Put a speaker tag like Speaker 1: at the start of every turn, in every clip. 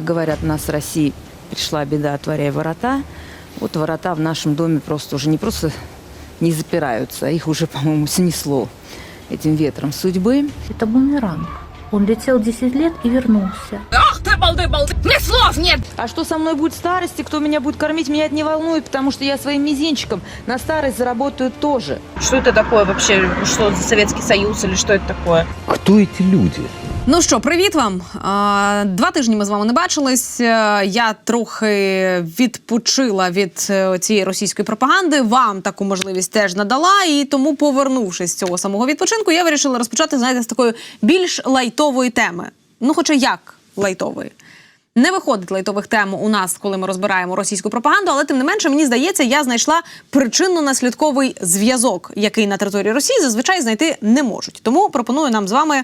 Speaker 1: Говорят, у нас в России пришла беда, отворяй ворота. Вот ворота в нашем доме просто уже не просто не запираются, а их уже, по-моему, снесло этим ветром судьбы.
Speaker 2: Это бумеранг. Он летел 10 лет и вернулся.
Speaker 3: Ах ты, балды, балды! Мне слов нет!
Speaker 1: А что со мной будет в старости, кто меня будет кормить, меня это не волнует, потому что я своим мизинчиком на старость заработаю тоже.
Speaker 4: Что это такое вообще? Что за Советский Союз или что это такое?
Speaker 5: Кто эти люди?
Speaker 3: Ну що, привіт вам. А, Два тижні ми з вами не бачились. Е, Я трохи відпочила від е, цієї російської пропаганди. Вам таку можливість теж надала. І тому, повернувшись з цього самого відпочинку, я вирішила розпочати, знаєте, з такої більш лайтової теми. Ну, хоча як лайтової. Не виходить лайтових тем у нас, коли ми розбираємо російську пропаганду, але тим не менше, мені здається, я знайшла причинно-наслідковий зв'язок, який на території Росії зазвичай знайти не можуть. Тому пропоную нам з вами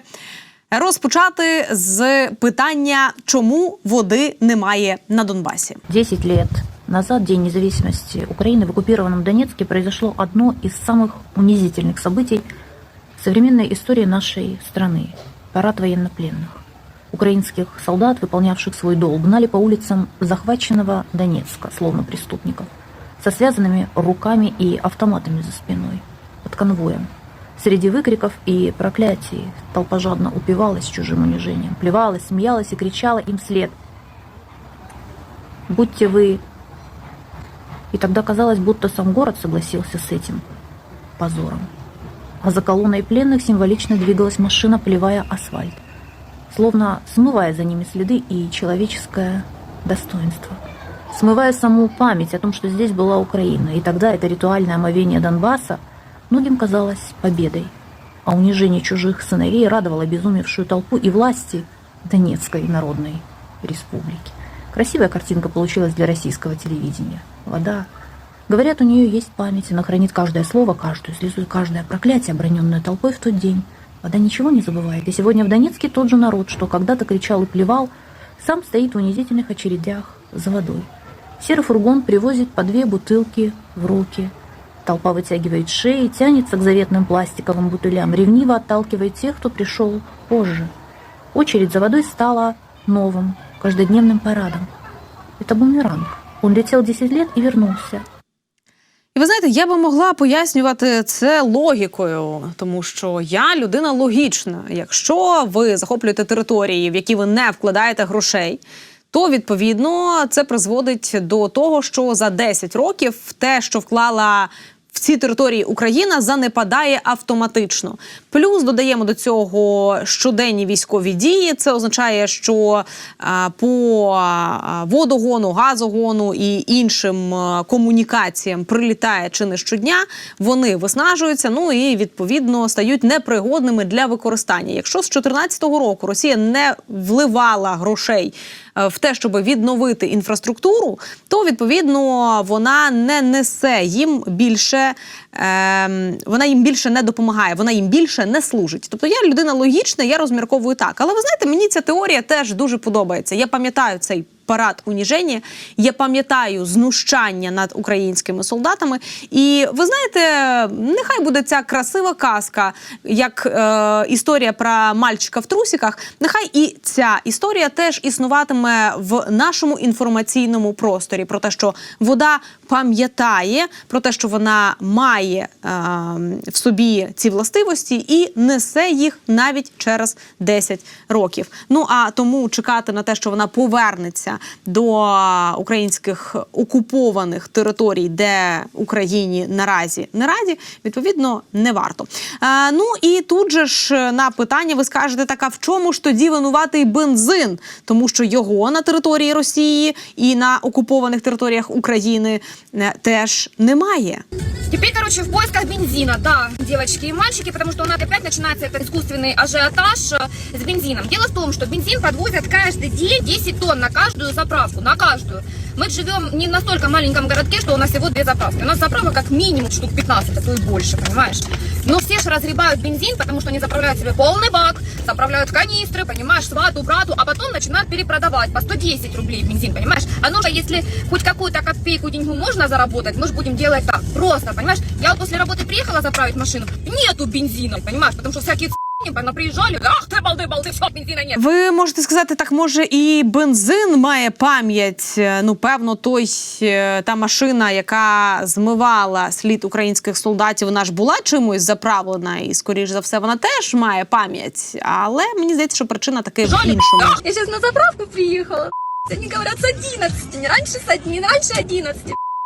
Speaker 3: розпочати з питання, чому води немає на Донбасі.
Speaker 2: 10 лет назад, День независимости Украины, в оккупированном Донецке произошло одно из самых унизительных событий в современной истории нашей страны – парад военнопленных. Украинских солдат, выполнявших свой долг, гнали по улицам захваченного Донецка, словно преступников, со связанными руками и автоматами за спиной, под конвоем. Среди выкриков и проклятий толпа жадно упивалась чужим унижением, плевалась, смеялась и кричала им вслед «Будьте вы...» И тогда казалось, будто сам город согласился с этим позором. А за колонной пленных символично двигалась машина, плевая асфальт, словно смывая за ними следы и человеческое достоинство. Смывая саму память о том, что здесь была Украина. И тогда это ритуальное омовение Донбасса многим казалось победой. А унижение чужих сыновей радовало обезумевшую толпу и власти Донецкой Народной Республики. Красивая картинка получилась для российского телевидения. Вода. Говорят, у нее есть память, она хранит каждое слово, каждую слезу и каждое проклятие, оброненное толпой в тот день. Вода ничего не забывает. И сегодня в Донецке тот же народ, что когда-то кричал и плевал, сам стоит в унизительных очередях за водой. Серый фургон привозит по две бутылки в руки. Толпа вытягивает шеи, тянется к заветным пластиковым бутылям, ревниво отталкивает тех, кто пришел позже. Очередь за водой стала новым, каждодневным парадом. Это бумеранг. Он летел 10 лет и вернулся.
Speaker 3: І ви знаєте, я би могла пояснювати це логікою, тому що я людина логічна. Якщо ви захоплюєте території, в які ви не вкладаєте грошей, то відповідно це призводить до того, що за 10 років те, що вклала в ці території Україна, занепадає автоматично. Плюс додаємо до цього щоденні військові дії. Це означає, що по водогону, газогону і іншим комунікаціям прилітає чи не щодня. Вони виснажуються. Ну і відповідно стають непригодними для використання. Якщо з 2014 року Росія не вливала грошей е, в те, щоб відновити інфраструктуру, то відповідно вона не несе їм більше. ем, Вона їм більше не допомагає, вона їм більше не служить. Тобто я людина логічна, я розмірковую так. Але ви знаєте, мені ця теорія теж дуже подобається. Я пам'ятаю цей парад уніження, я пам'ятаю знущання над українськими солдатами. І ви знаєте, нехай буде ця красива казка, як е, історія про мальчика в трусиках. Нехай і ця історія теж існуватиме в нашому інформаційному просторі про те, що вода пам'ятає, про те, що вона має е, в собі ці властивості і несе їх навіть через 10 років. Ну а тому чекати на те, що вона повернеться до українських окупованих територій, де Україні наразі не раді, відповідно не варто. Е, ну і тут же ж на питання ви скажете, так а в чому ж тоді винуватий бензин? Тому що його на території Росії і на окупованих територіях України е, теж немає.
Speaker 6: Теперь, короче, в поисках бензина, да, девочки и мальчики, потому что у нас опять начинается этот искусственный ажиотаж э, с бензином. Дело в том, что бензин подвозят каждый день 10 тонн на каждую заправку, на каждую. Мы живем не в настолько маленьком городке, что у нас всего две заправки. У нас заправок как минимум штук 15, а то и больше, понимаешь? Но все же разгребают бензин, потому что они заправляют себе полный бак, заправляют канистры, понимаешь, свату, брату, а потом начинают перепродавать по 110 рублей бензин, понимаешь? А ну же, если хоть какую-то копейку деньгу можно заработать, мы же будем делать так, просто, понимаешь? Я вот после работы приехала заправить машину, нету бензина, понимаешь? Потому что всякие Она приезжали, ах ты балды, балды, все, бензина нет.
Speaker 3: Ви можете сказати, так може і бензин має пам'ять. Е, Ну, певно, той е, та машина, яка змивала слід українських солдатів, вона ж була чимось заправлена, і скоріш за все, вона теж має пам'ять. Але мені здається, що причина таки в
Speaker 6: Жали,
Speaker 3: іншому.
Speaker 6: ах, я сейчас на заправку приехала. Они говорят с 11, не раньше с 1, не раньше 11.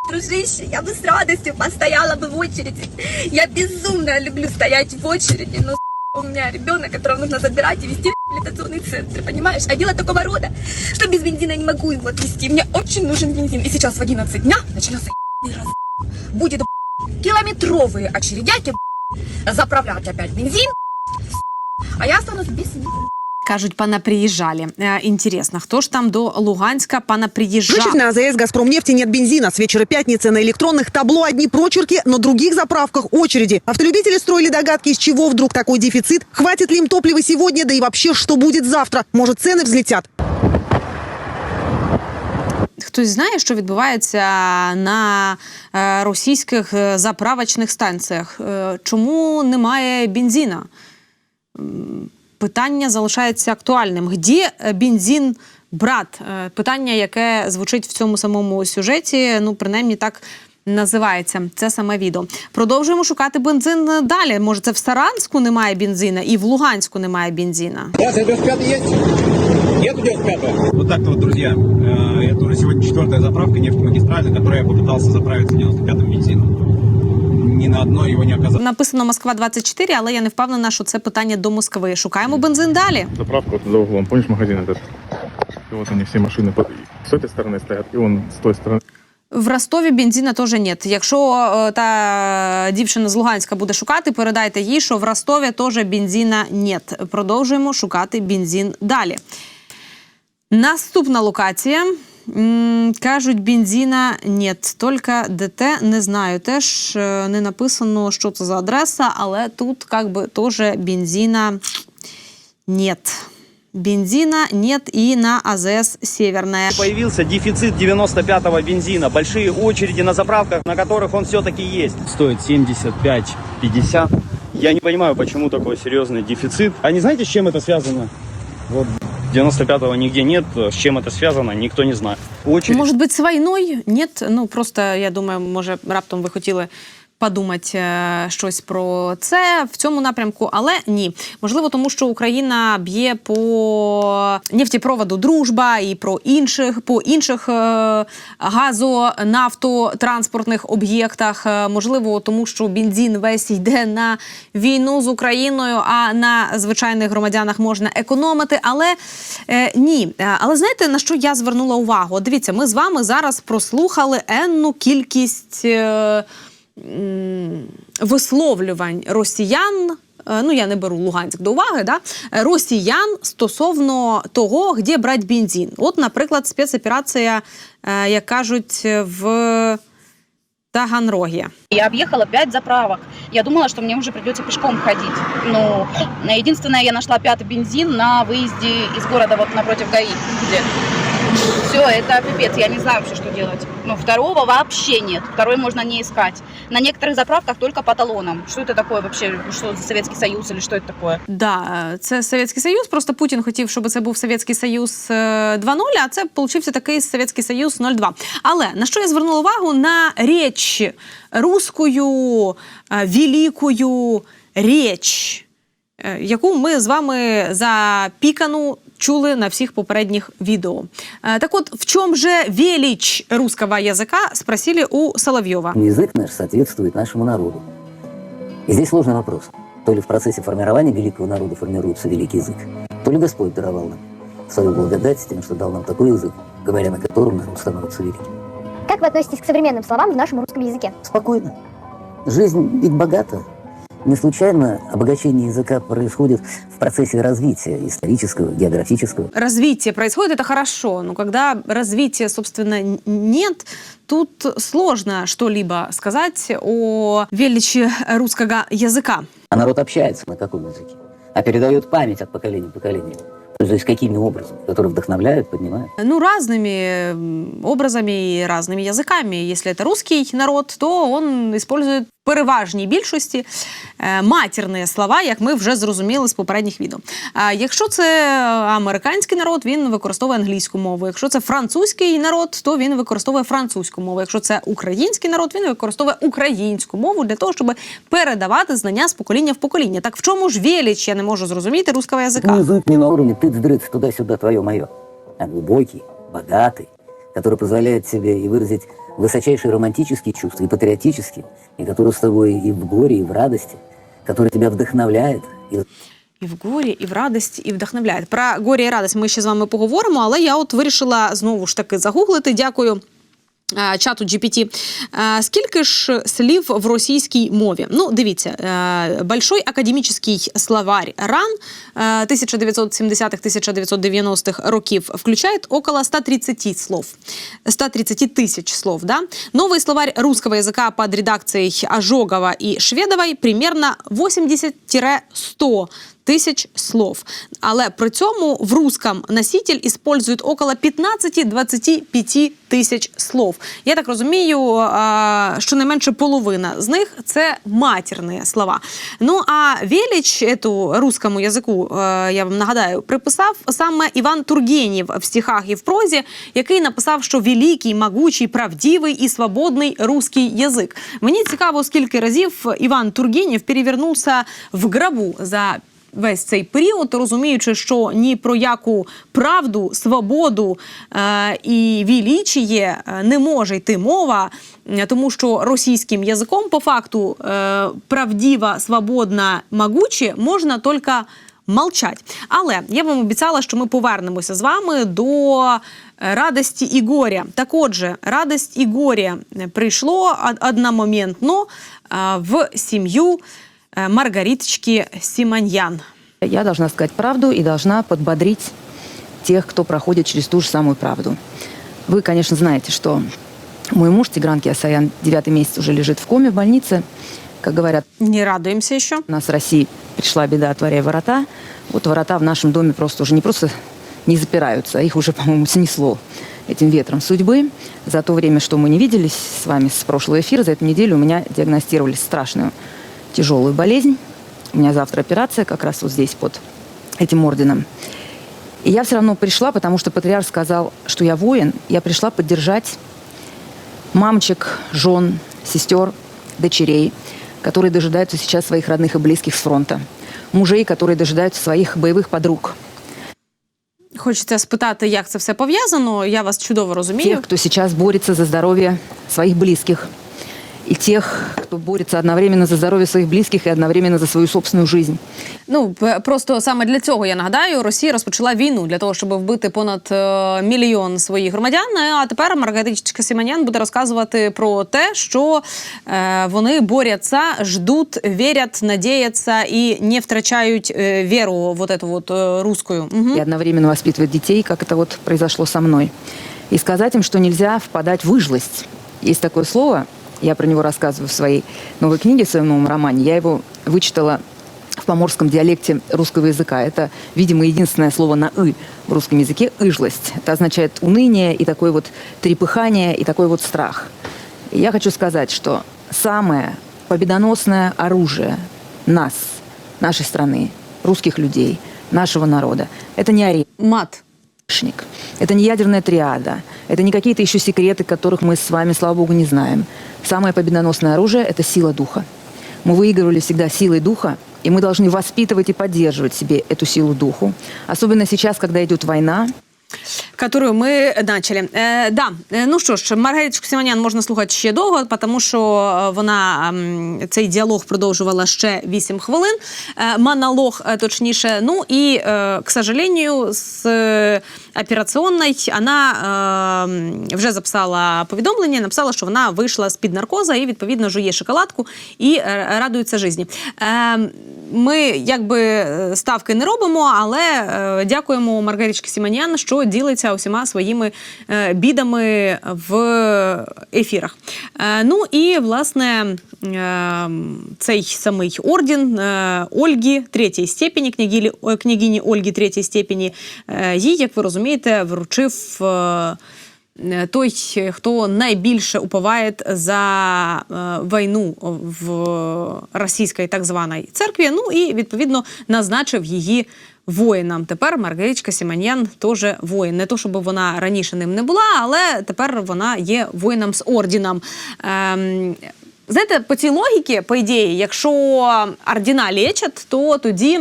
Speaker 6: Дружище, я бы с радостью постояла бы в очереди. Я безумно люблю стоять в очереди, но у меня ребенок, которого нужно забирать и везти в реабилитационный центр, понимаешь? А дело такого рода, что без бензина я не могу его отвезти. Мне очень нужен бензин. И сейчас в 11 дня начнется раз. Будет километровые очередяки заправлять опять бензин, а я останусь без бензина.
Speaker 3: Кажуть, пана приїжджалі. Е, Інтересно, хто ж там до Луганська пана приїжджав?
Speaker 5: Значит, на АЗС «Газпромнефти» нет бензина. С вечера пятницы на электронных табло одни прочерки, на других заправках очереди. Автолюбители строили догадки, из чего вдруг такой дефицит. Хватит ли им топлива сегодня, да и вообще, что будет завтра? Может, цены взлетят?
Speaker 3: Хтось знає, що відбувається на е, російських е, заправочних станціях? Е, Чому немає бензина? М, Питання залишається актуальним. Где е, бензин брат? Е, Питання, яке звучить в цьому самому сюжеті, ну принаймні так. Називається це саме відео. Продовжуємо шукати бензин далі. Може, це в Саранську немає бензина і в Луганську немає бензина.
Speaker 7: Да, 95 есть? Нету 95 Вот так-то вот, друзья. Э, Это уже сегодня четвертая заправка нефтемагистраль, на которой я попытался заправиться 95-м бензином. Ни на одной его не оказалось.
Speaker 3: Написано Москва 24, але я не впевнена, що це питання до Москви. Шукаємо бензин далі.
Speaker 8: заправка вот за углом. Помнишь магазин этот? И вот они все машины под- с этой стороны стоят, и он с той стороны.
Speaker 3: В Ростові бензина теж нет. Якщо е, та дівчина з Луганська буде шукати, передайте їй, що в Ростові теж бензина нет. Продовжуємо шукати бензин далі. Наступна локація. М, Кажуть, бензина нет. Тільки ДТ не знаю. Теж е, не написано, що це за адреса, але тут как би теж бензина нет. Бензина нет и на АЗС Северная.
Speaker 9: Появился дефицит 95-го бензина. Большие очереди на заправках, на которых он все-таки есть. Стоит 75-50. Я не понимаю, почему такой серьезный дефицит. А не знаете, с чем это связано? Вот 95-го нигде нет. С чем это связано, никто не знает. Очередь
Speaker 3: Может быть, с войной? Нет? Ну просто я думаю, може раптом ви хотіли подумати е, щось про це в цьому напрямку, але ні. Можливо, тому що Україна б'є по нефтепроводу Дружба і про інших по інших е, газо, нафтотранспортних об'єктах. Е, Можливо, тому що бензин весь йде на війну з Україною, а на звичайних громадянах можна економити. Але е, ні. Але знаєте на що я звернула увагу? Дивіться, ми з вами зараз прослухали енну кількість висловлювань росіян. е, Ну, я не беру Луганськ до уваги, да? е, росіян стосовно того, де брати бензин. От, наприклад, спецоперація, е, як кажуть, в Таганрогі.
Speaker 4: Я объехала 5 заправок. Я думала, что мне уже придется пешком ходить. Но единственное, я нашла пятый бензин на выезде из города вот напротив ГАИ. Где? Все, это пипец, я не знаю вообще, что делать. Ну, второго вообще нет. Второй можно не искать. На некоторых заправках только по талонам. Что это такое вообще? Что за Советский Союз или что это такое?
Speaker 3: Да, е, це Совєтський Союз. Просто Путін хотів, щоб це був Совєтський Союз е, 2.0, а це получився такий Совєтський Союз 0.2. Але на що я звернула увагу на річ русскою е, великою річ, е, яку ми з вами за пікану чули на всіх попередніх відео. Е, Так от, в чому же велич русского язика, спросили у Соловйова.
Speaker 10: Язык наш соответствует нашему народу. И здесь сложный вопрос. То ли в процессе формирования великого народа формируется великий язык, то ли Господь даровал нам свою благодать тем, что дал нам такой язык, говоря на котором народ становится великим.
Speaker 11: Как вы относитесь к современным словам в нашем русском языке?
Speaker 10: Спокойно. Жизнь ведь богата. не случайно обогащение языка происходит в процессе развития исторического, географического.
Speaker 3: развитие происходит, это хорошо, но когда развития, собственно, нет, тут сложно что-либо сказать о величии русского языка.
Speaker 10: А народ общается на каком языке? А передает память от поколения к поколению. То есть какими образом? Которые вдохновляют, поднимают.
Speaker 3: Ну, разными образами и разными языками. Если это русский народ, то он использует переважній більшості е, матірні слова, як ми вже зрозуміли з попередніх відео. А якщо це американський народ, він використовує англійську мову. Якщо це французький народ, то він використовує французьку мову. Якщо це український народ, він використовує українську мову для того, щоб передавати знання з покоління в покоління. Так в чому ж велич, я не можу зрозуміти руского язика?
Speaker 10: Ну, язык не на уровне тыц-дрыц, туда-сюда, твое-мое, а глубокий, богатый, который позволяет себе и выразить высочайшие романтические чувства, и патриотические, и который с тобой и в горе, и в радости, который тебя вдохновляет, и
Speaker 3: І в горі, і в радості, і вдохновляє. Про горі і радість ми ще з вами поговоримо, але я от вирішила знову ж таки загуглити. Дякую. е, Чату GPT. Е, Скільки ж слів в російській мові? Ну, дивіться, е, Большой академічний словарь РАН е, 1970-1990-х років включає около 130 слов. 130 тысяч слов, да? Новый словарь русского языка под редакцией Ожогова и Шведовой примерно 80-100 тисяч слов. Але при цьому в русском носитель использует около 15-25 тисяч слов. Я так розумію, а, щонайменше половина з них це матірні слова. Ну а велич эту русскому язику, е, я вам нагадаю, приписав саме Іван Тургенєв в стихах і в прозі, який написав, що великий, могучий, правдивий і свободний русский язик. Мені цікаво, скільки разів Іван Тургенєв перевернувся в гробу за весь цей період, розуміючи, що ні про яку правду, свободу е, і вілічіє е, не може йти мова, е, тому що російським язиком по факту е, правдива, свободна, могуче можна тільки молчать. Але я вам обіцяла, що ми повернемося з вами до радості і горя. Так отже, радость і горя прийшло одномоментно е, в сім'ю Маргариточки Симоньян.
Speaker 1: Я должна сказать правду и должна подбодрить тех, кто проходит через ту же самую правду. Вы, конечно, знаете, что мой муж Тигран Киасаян девятый месяц уже лежит в коме в больнице. Как говорят,
Speaker 3: Не радуемся еще.
Speaker 1: у нас в России пришла беда, отворяя ворота. Вот ворота в нашем доме просто уже не просто не запираются, а их уже, по-моему, снесло этим ветром судьбы. За то время, что мы не виделись с вами с прошлого эфира, за эту неделю у меня диагностировали страшную тяжелую болезнь. У меня завтра операция как раз вот здесь под этим орденом. И я все равно пришла, потому что патриарх сказал, что я воин. Я пришла поддержать мамочек, жен, сестер, дочерей, которые дожидаются сейчас своих родных и близких с фронта. Мужей, которые дожидаются своих боевых подруг.
Speaker 3: Хочеться спитати, як це все пов'язано. Я вас чудово розумію.
Speaker 1: Тех, кто сейчас борется за здоровье своих близких. И тех, кто борется одновременно за здоровье своих близких и одновременно за свою собственную жизнь.
Speaker 3: Ну п- просто саме для цього я нагадаю, Росія розпочала війну для того, щоб вбити понад е, мільйон своїх громадян. А тепер Маргаритичка Сіманян буде розказувати про те, що е, вони борються, ждуть, вірять, надіються і не втрачають е, віру вот эту вот е, русскую. Мгм.
Speaker 1: И одновременно воспитывать детей, как это вот произошло со мной. И сказать им, что нельзя впадать в выжлость. Есть такое слово, я про него рассказываю в своей новой книге, в своем новом романе. Я его вычитала в поморском диалекте русского языка. Это, видимо, единственное слово на «ы» в русском языке – «ыжлость». Это означает уныние и такое вот трепыхание, и такой вот страх. И я хочу сказать, что самое победоносное оружие нас, нашей страны, русских людей, нашего народа – это не орех.
Speaker 3: Мат.
Speaker 1: Шник. Это не ядерная триада. Это не какие-то еще секреты, которых мы с вами, слава богу, не знаем. Самое победоносное оружие – это сила духа. Мы выигрывали всегда силой духа, и мы должны воспитывать и поддерживать себе эту силу духу. Особенно сейчас, когда идет война,
Speaker 3: Которую ми начали. Е, да. Е, Ну що ж, Маргариточку Сіманян можна слухати ще довго, тому що вона ем, цей діалог продовжувала ще 8 хвилин. Е, монолог, е, точніше. Ну і, к сожалению, з операційної вона вже записала повідомлення, написала, що вона вийшла з-під наркоза і, відповідно, жує шоколадку і е, радується житті. Ми якби е, ставки не робимо, але е, дякуємо Маргаричці Сіманян, що ділиться усіма своїми е, бідами в ефірах. Ну і власне цей самий орден Ольги третьої степені, княгині, Ольги третьої степені, їй, як ви розумієте, вручив. Е, той, хто найбільше уповає за е, війну в російській так званій церкві. Ну і відповідно назначив її воїнам. Тепер Маргаричка Сіманьян теж воїн. Не то, щоб вона раніше ним не була, але тепер вона є воїном з орденом. Ем, знаєте, по цій логіці, по ідеї, якщо ордена лечать, то тоді.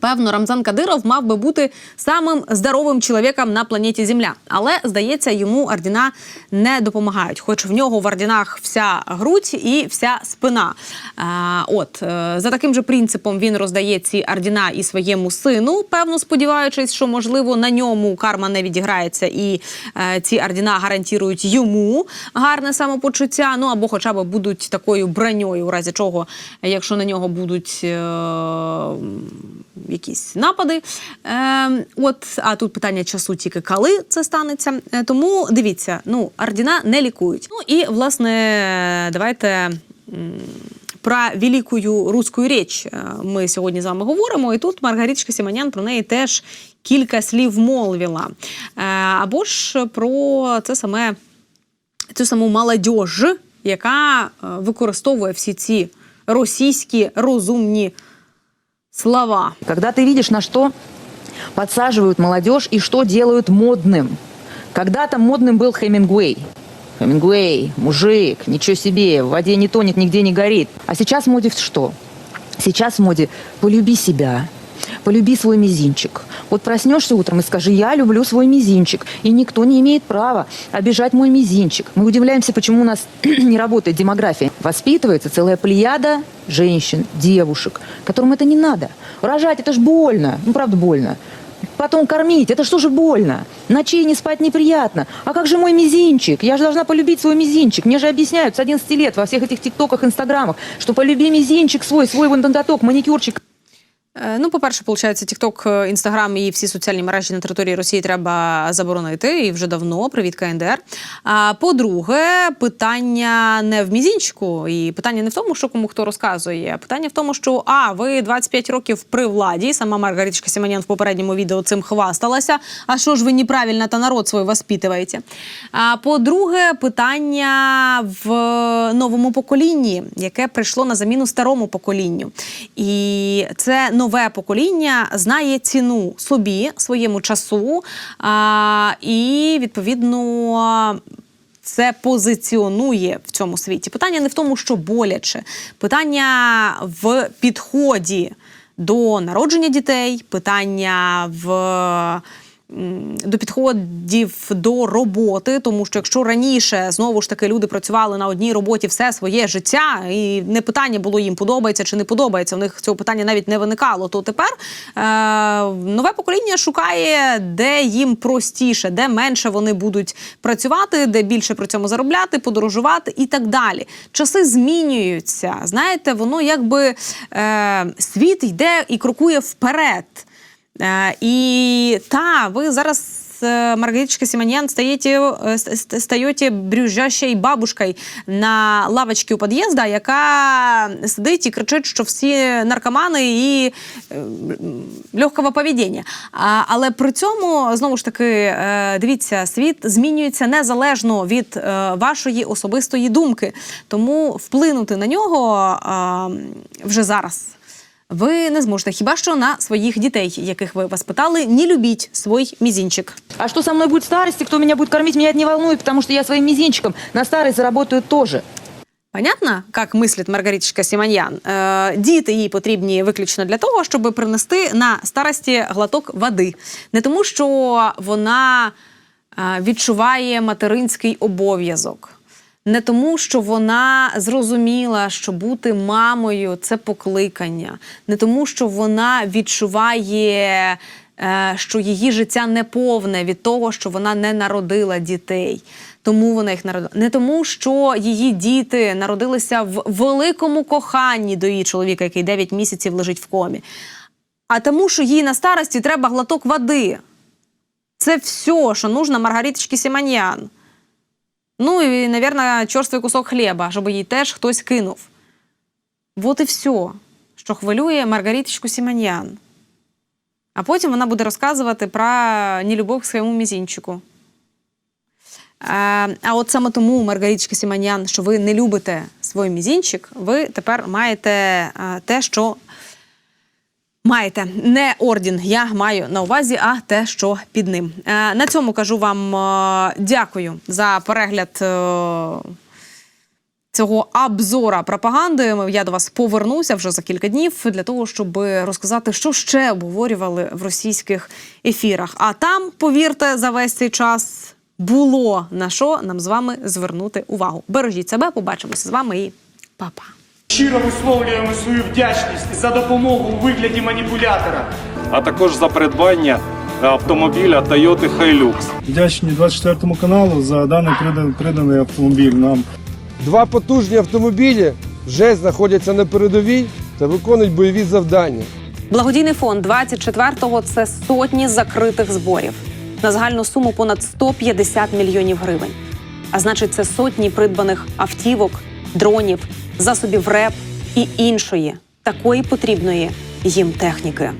Speaker 3: Певно, Рамзан Кадиров мав би бути самим здоровим чоловіком на планеті Земля. Але здається, йому ордена не допомагають. Хоч в нього в орденах вся грудь і вся спина. А, от е, за таким же принципом він роздає ці ордена і своєму сину, певно, сподіваючись, що можливо на ньому карма не відіграється, і е, ці ордена гарантують йому гарне самопочуття. Ну або хоча б будуть такою броньою, у разі чого, якщо на нього будуть. Е, якісь напади. Е, от, а тут питання часу тільки коли це станеться. Е, тому дивіться, ну, ордена не лікують. Ну і власне, давайте. Про велику руську річ е, ми сьогодні з вами говоримо, і тут Маргаричка Сіманян про неї теж кілька слів мовила. Е, Або ж про це саме цю саму молодіж, яка е, використовує всі ці російські розумні слова.
Speaker 1: Когда ты видишь, на что подсаживают молодежь и что делают модным. Когда-то модным был Хемингуэй. Хемингуэй, мужик, ничего себе, в воде не тонет, нигде не горит. А сейчас в моде что? Сейчас в моде полюби себя, полюби свой мизинчик. Вот проснешься утром и скажи, я люблю свой мизинчик. И никто не имеет права обижать мой мизинчик. Мы удивляемся, почему у нас не работает демография. Воспитывается целая плеяда женщин, девушек, которым это не надо. Рожать это ж больно. Ну, правда, больно. Потом кормить, это что же больно? Ночей не спать неприятно. А как же мой мизинчик? Я же должна полюбить свой мизинчик. Мне же объясняют с 11 лет во всех этих тиктоках, инстаграмах, что полюби мизинчик свой, свой вон маникюрчик.
Speaker 3: Е, Ну, по-перше, виходить, TikTok, Інстаграм і всі соціальні мережі на території Росії треба заборонити і вже давно. Привіт, КНДР. А по-друге, питання не в мізінчику, і питання не в тому, що кому хто розказує. Питання в тому, що а ви 25 років при владі. Сама Маргариточка Сіманян в попередньому відео цим хвасталася. А що ж ви неправильно та народ свій воспитуєте? А по-друге, питання в новому поколінні, яке прийшло на заміну старому поколінню. І це нове покоління знає ціну собі, своєму часу, а, і відповідно. Це позиціонує в цьому світі. Питання не в тому, що боляче, питання в підході до народження дітей, питання в до підходів до роботи, тому що якщо раніше знову ж таки люди працювали на одній роботі все своє життя, і не питання було їм подобається чи не подобається. У них цього питання навіть не виникало. То тепер е, нове покоління шукає, де їм простіше, де менше вони будуть працювати, де більше при цьому заробляти, подорожувати і так далі. Часи змінюються. Знаєте, воно якби е, світ йде і крокує вперед. Е, І та, ви зараз, е, Маргариточка Симоньян, стаєте, е, ст- ст- стаєте брюзжащою бабушкою на лавочці у під'їзда, яка сидить і кричить, що всі наркомани і легкого поведіння. Але при цьому, знову ж таки, дивіться, світ змінюється незалежно від вашої особистої думки. Тому вплинути на нього вже зараз. Ви не зможете хіба що на своїх дітей, яких ви воспитали, не любіть свій мізінчик.
Speaker 1: А что со мной будет в старости, кто меня будет кормить, меня это не волнует, потому что я своим мизинчиком на старость заработаю тоже.
Speaker 3: Понятно, як мислить Маргариточка Сіманьян? Е, діти їй потрібні виключно для того, щоб принести на старості глоток води. Не тому, що вона е, відчуває материнський обов'язок. Не тому, що вона зрозуміла, що бути мамою це покликання, не тому, що вона відчуває, е, що її життя не повне від того, що вона не народила дітей. Тому вона їх народила. Не тому, що її діти народилися в великому коханні до її чоловіка, який 9 місяців лежить в комі. А тому, що їй на старості треба глоток води. Це все, що нужно Маргариточці Сіманьян. Ну і, наверное, чорствий кусок хліба, щоб їй теж хтось кинув. Вот і все, що хвилює Маргариточку Сіманьян. А потім вона буде розказувати про нелюбов к своєму мізінчику. а от саме тому, Маргарічка Сіманян, що ви не любите свій мізінчик, ви тепер маєте те, що Маєте не орден, я маю на увазі, а те, що під ним. Е, на цьому кажу вам е, дякую за перегляд е, цього обзора пропаганди. Я до вас повернуся вже за кілька днів для того, щоб розказати, що ще обговорювали в російських ефірах. А там, повірте, за весь цей час було на що нам з вами звернути увагу. Бережіть себе, побачимося з вами і па-па.
Speaker 12: Щиро висловлюємо свою вдячність за допомогу у вигляді маніпулятора.
Speaker 13: а також за придбання автомобіля Toyota Hilux.
Speaker 12: Вдячні 24 каналу за даний приданий, приданий автомобіль нам.
Speaker 14: Два потужні автомобілі вже знаходяться на передовій та виконують бойові завдання.
Speaker 3: Благодійний фонд 24-го – це сотні закритих зборів на загальну суму понад 150 мільйонів гривень. А значить, це сотні придбаних автівок, дронів, засобів РЕП і іншої такої потрібної їм техніки.